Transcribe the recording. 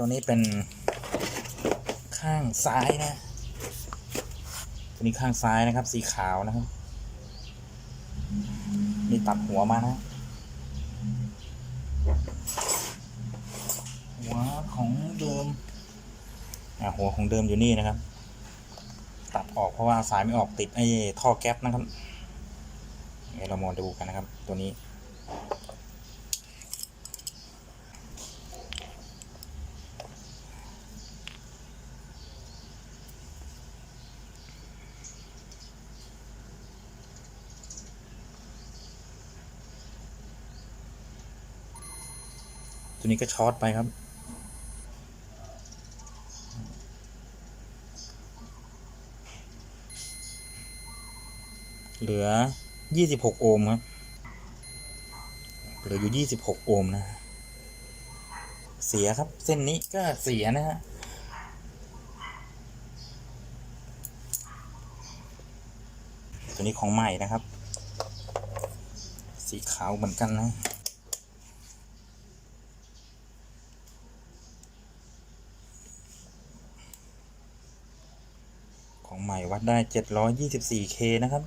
ตัวนี้เป็นข้างซ้ายนะ ตัวนี้ข้างซ้ายนะครับ สีขาวนะครับ นี่ตัดหัวมานะ หัวของเดิมอ่าหัวของเดิมอยู่นี่นะครับ ตัดออกเพราะว่าสายไม่ออกติดไอ้ท่อแก๊ปนะครับเดี๋ยวเรามาดูกันนะครับ ตัวนี้ ตัวนี้ก็ช็อตไปครับ เหลือ 26 โอห์มครับ เหลืออยู่ 26 โอห์มนะ เสียครับ เส้นนี้ก็เสียนะฮะตัวนี้ของใหม่นะครับ สีขาวเหมือนกันนะ ของใหม่วัดได้ 724K นะครับ